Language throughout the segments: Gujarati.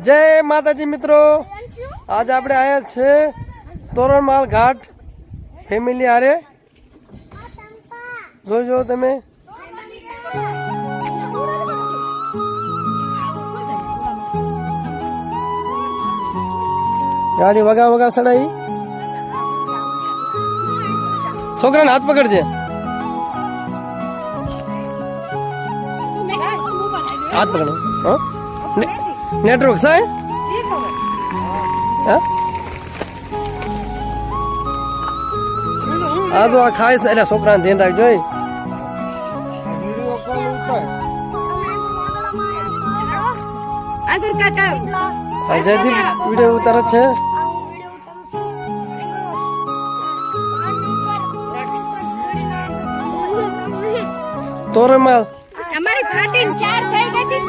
જય માતાજી મિત્રો આજે આપણે આવ્યા છે તોરણમાળ ઘાટ ફેમિલી હારે જોજો તમે ગાડી વગા વગા સડાઈ છોકરાને હાથ પકડજે હાથ પકડો હા નેટવર્ક થાય હા આ તો આ ખાય છે એટલે છોકરાને ધ્યાન રાખજો એ. આગળ કાકા આ જયદીપ વિડીયો ઉતારે છે તોરણમાળ અમારી ફાટીન ચાર થઈ ગઈ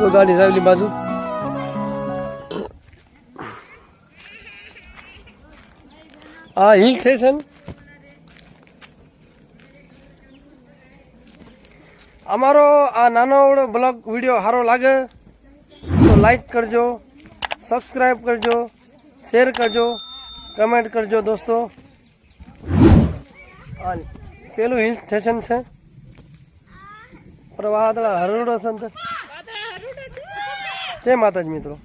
જો ગાડી સાહેબની બાજુ. આ હિલ સ્ટેશન? અમારો આ નાનો બ્લોગ વીડિયો સારો લાગે તો લાઈક કરજો સબસ્ક્રાઈબ કરજો શેર કરજો કમેન્ટ કરજો દોસ્તો. આ પેલું હિલ સ્ટેશન છે. પ્રવાહ હરડો છે. જય માતાજી મિત્રો.